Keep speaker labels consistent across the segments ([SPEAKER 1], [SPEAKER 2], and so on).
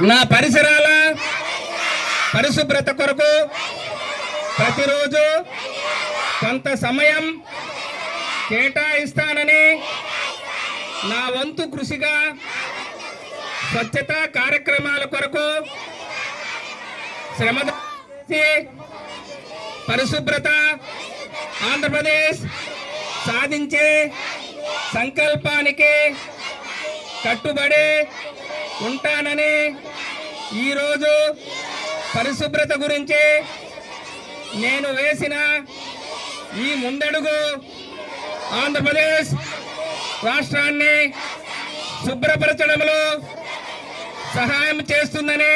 [SPEAKER 1] నా పరిసరాల పరిశుభ్రత కొరకు ప్రతిరోజు కొంత సమయం కేటాయిస్తానని నా వంతు కృషిగా స్వచ్ఛత కార్యక్రమాల కొరకు శ్రమ పరిశుభ్రత ఆంధ్రప్రదేశ్ సాధించే సంకల్పానికి కట్టుబడి ఉంటానని ఈరోజు పరిశుభ్రత గురించి నేను వేసిన ఈ ముందడుగు ఆంధ్రప్రదేశ్ రాష్ట్రాన్ని శుభ్రపరచడంలో సహాయం చేస్తుందని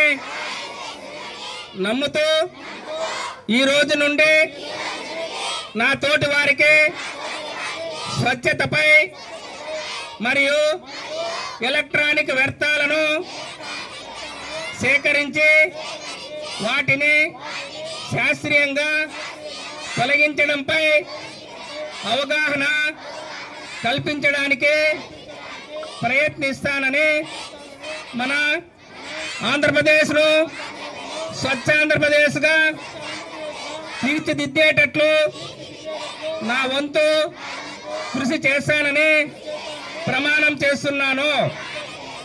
[SPEAKER 1] నమ్ముతూ ఈ రోజు నుండి నా తోటి వారికి స్వచ్ఛతపై మరియు ఎలక్ట్రానిక్ వ్యర్థాలను సేకరించి వాటిని శాస్త్రీయంగా తొలగించడంపై అవగాహన కల్పించడానికి ప్రయత్నిస్తానని మన ఆంధ్రప్రదేశ్ను స్వచ్ఛ ఆంధ్రప్రదేశ్గా తీర్చిదిద్దేటట్లు నా వంతు కృషి చేస్తానని ప్రమాణం చేస్తున్నాను.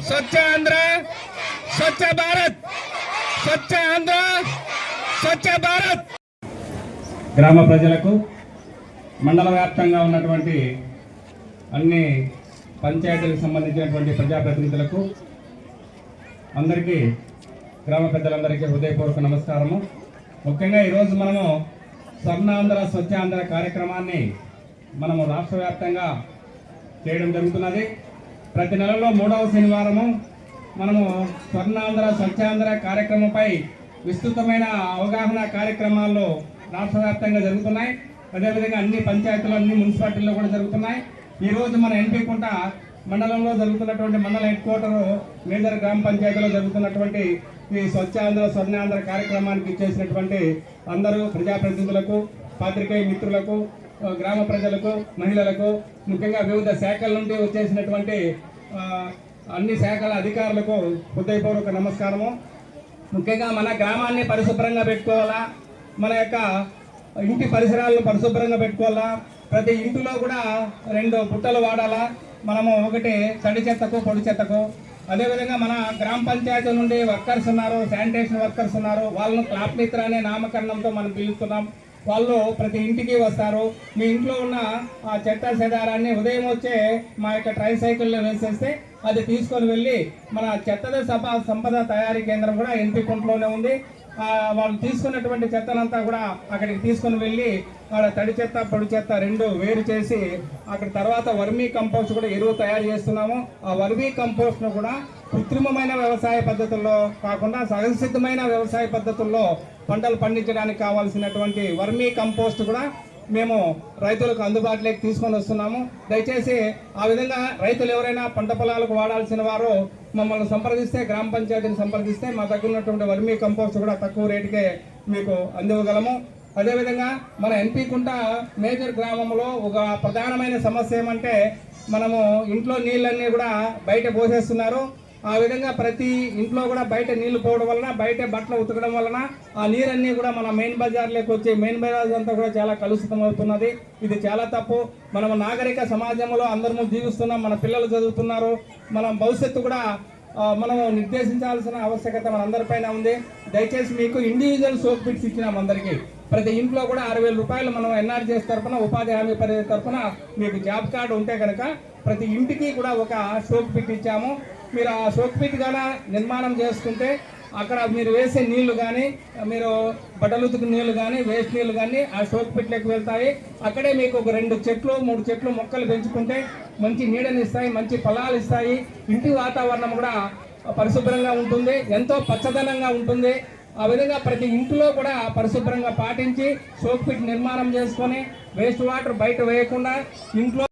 [SPEAKER 1] స్వచ్ఛ ఆంధ్ర స్వచ్ఛ భారత్ స్వచ్ఛ ఆంధ్ర స్వచ్ఛ భారత్. గ్రామ ప్రజలకు మండల వ్యాప్తంగా ఉన్నటువంటి అన్ని పంచాయతీలకు సంబంధించినటువంటి ప్రజాప్రతినిధులకు అందరికీ గ్రామ పెద్దలందరికీ హృదయపూర్వక నమస్కారము. ముఖ్యంగా ఈరోజు మనము స్వర్ణాంధ్ర స్వచ్ఛాంధ్ర కార్యక్రమాన్ని మనము రాష్ట్ర వ్యాప్తంగా చేయడం జరుగుతున్నది. ప్రతి నెలలో మూడవ శనివారము మనము స్వర్ణాంధ్ర స్వచ్ఛాంధ్ర కార్యక్రమంపై విస్తృతమైన అవగాహన కార్యక్రమాల్లో రాష్ట్ర వ్యాప్తంగా జరుగుతున్నాయి. అదేవిధంగా అన్ని పంచాయతీలు అన్ని మున్సిపాలిటీల్లో కూడా జరుగుతున్నాయి. ఈరోజు మన ఎంపీ కుంట మండలంలో జరుగుతున్నటువంటి మండల హెడ్ క్వార్టర్ మేజర్ గ్రామ పంచాయతీలో జరుగుతున్నటువంటి ఈ స్వచ్ఛాంధ్ర స్వర్ణాంధ్ర కార్యక్రమానికి ఇచ్చేసినటువంటి అందరూ ప్రజాప్రతినిధులకు పాత్రికేయ మిత్రులకు గ్రామ ప్రజలకు మహిళలకు ముఖ్యంగా వివిధ శాఖల నుండి వచ్చేసినటువంటి అన్ని శాఖల అధికారులకు హృదయపూర్వక నమస్కారము. ముఖ్యంగా మన గ్రామాన్ని పరిశుభ్రంగా పెట్టుకోవాలా? మన యొక్క ఇంటి పరిసరాలను పరిశుభ్రంగా పెట్టుకోవాలా? ప్రతి ఇంటిలో కూడా రెండు బుట్టలు వాడాలా? మనము ఒకటి తడి చెత్తకు పొడి చెత్తకు. అదేవిధంగా మన గ్రామ పంచాయతీ నుండి వర్కర్స్ ఉన్నారు శానిటేషన్ వర్కర్స్ ఉన్నారు. వాళ్ళను క్లాప్ మిత్ర అనే నామకరణంతో మనం పిలుస్తున్నాం. వాళ్ళు ప్రతి ఇంటికి వస్తారు. మీ ఇంట్లో ఉన్న ఆ చెత్త సెదారాన్ని ఉదయం వచ్చే మా యొక్క ట్రై సైకిల్లో వేసేస్తే అది తీసుకొని వెళ్ళి మన చెత్తద సభ సంపద తయారీ కేంద్రం కూడా ఎంపీ కుంట్లోనే ఉంది. వాళ్ళు తీసుకున్నటువంటి చెత్తనంతా కూడా అక్కడికి తీసుకొని వెళ్ళి ఆడ తడి చెత్త పొడి చెత్త రెండు వేరు చేసి అక్కడ తర్వాత వర్మీ కంపోస్ట్ కూడా ఎరువు తయారు చేస్తున్నాము. ఆ వర్మీ కంపోస్ట్ను కూడా కృత్రిమమైన వ్యవసాయ పద్ధతుల్లో కాకుండా సహజసిద్ధమైన వ్యవసాయ పద్ధతుల్లో పంటలు పండించడానికి కావాల్సినటువంటి వర్మీ కంపోస్ట్ కూడా మేము రైతులకు అందుబాటులోకి తీసుకొని వస్తున్నాము. దయచేసి ఆ విధంగా రైతులు ఎవరైనా పంట పొలాలకు వాడాల్సిన వారు మమ్మల్ని సంప్రదిస్తే గ్రామ పంచాయతీని సంప్రదిస్తే మా దగ్గర ఉన్నటువంటి వర్మీ కంపోస్ట్ కూడా తక్కువ రేటుకే మీకు అందివ్వగలము. అదేవిధంగా మన ఎన్పి కుంట మేజర్ గ్రామంలో ఒక ప్రధానమైన సమస్య ఏమంటే మనము ఇంట్లో నీళ్ళన్నీ కూడా బయట పోసేస్తున్నారు. ఆ విధంగా ప్రతి ఇంట్లో కూడా బయట నీళ్ళు పోవడం వలన బయట బట్టలు ఉతకడం వలన ఆ నీరన్నీ కూడా మన మెయిన్ బజార్లోకి వచ్చి మెయిన్ బజార్ అంతా కూడా చాలా కలుషితం అవుతున్నది. ఇది చాలా తప్పు. మనం నాగరిక సమాజంలో అందరము జీవిస్తున్నాం మన పిల్లలు చదువుతున్నారు. మనం భవిష్యత్తు కూడా మనము నిర్దేశించాల్సిన ఆవశ్యకత మనందరిపైన ఉంది. దయచేసి మీకు ఇండివిజువల్ సోప్ పిట్స్ ఇచ్చినాం అందరికీ. ప్రతి ఇంట్లో కూడా ఆరు వేల రూపాయలు మనం ఎన్ఆర్జీఎస్ తరఫున ఉపాధి హామీ పరిధి తరఫున మీకు జాబ్ కార్డు ఉంటే కనుక ప్రతి ఇంటికి కూడా ఒక సోప్ పిట్ ఇచ్చాము. మీరు ఆ సోప్ పిట్ నిర్మాణం చేసుకుంటే అక్కడ మీరు వేసే నీళ్ళు కానీ మీరు బట్టలు ఉతికి నీళ్ళు కానీ వేస్ట్ నీళ్ళు కానీ ఆ సోక్ పిట్లకు వెళ్తాయి. అక్కడే మీకు ఒక రెండు చెట్లు మూడు చెట్లు మొక్కలు పెంచుకుంటే మంచి నీడని ఇస్తాయి మంచి ఫలాలు ఇస్తాయి. ఇంటి వాతావరణం కూడా పరిశుభ్రంగా ఉంటుంది ఎంతో పచ్చదనంగా ఉంటుంది. ఆ విధంగా ప్రతి ఇంటిలో కూడా పరిశుభ్రంగా పాటించి సోక్ పిట్ నిర్మాణం చేసుకొని వేస్ట్ వాటర్ బయట వేయకుండా ఇంట్లో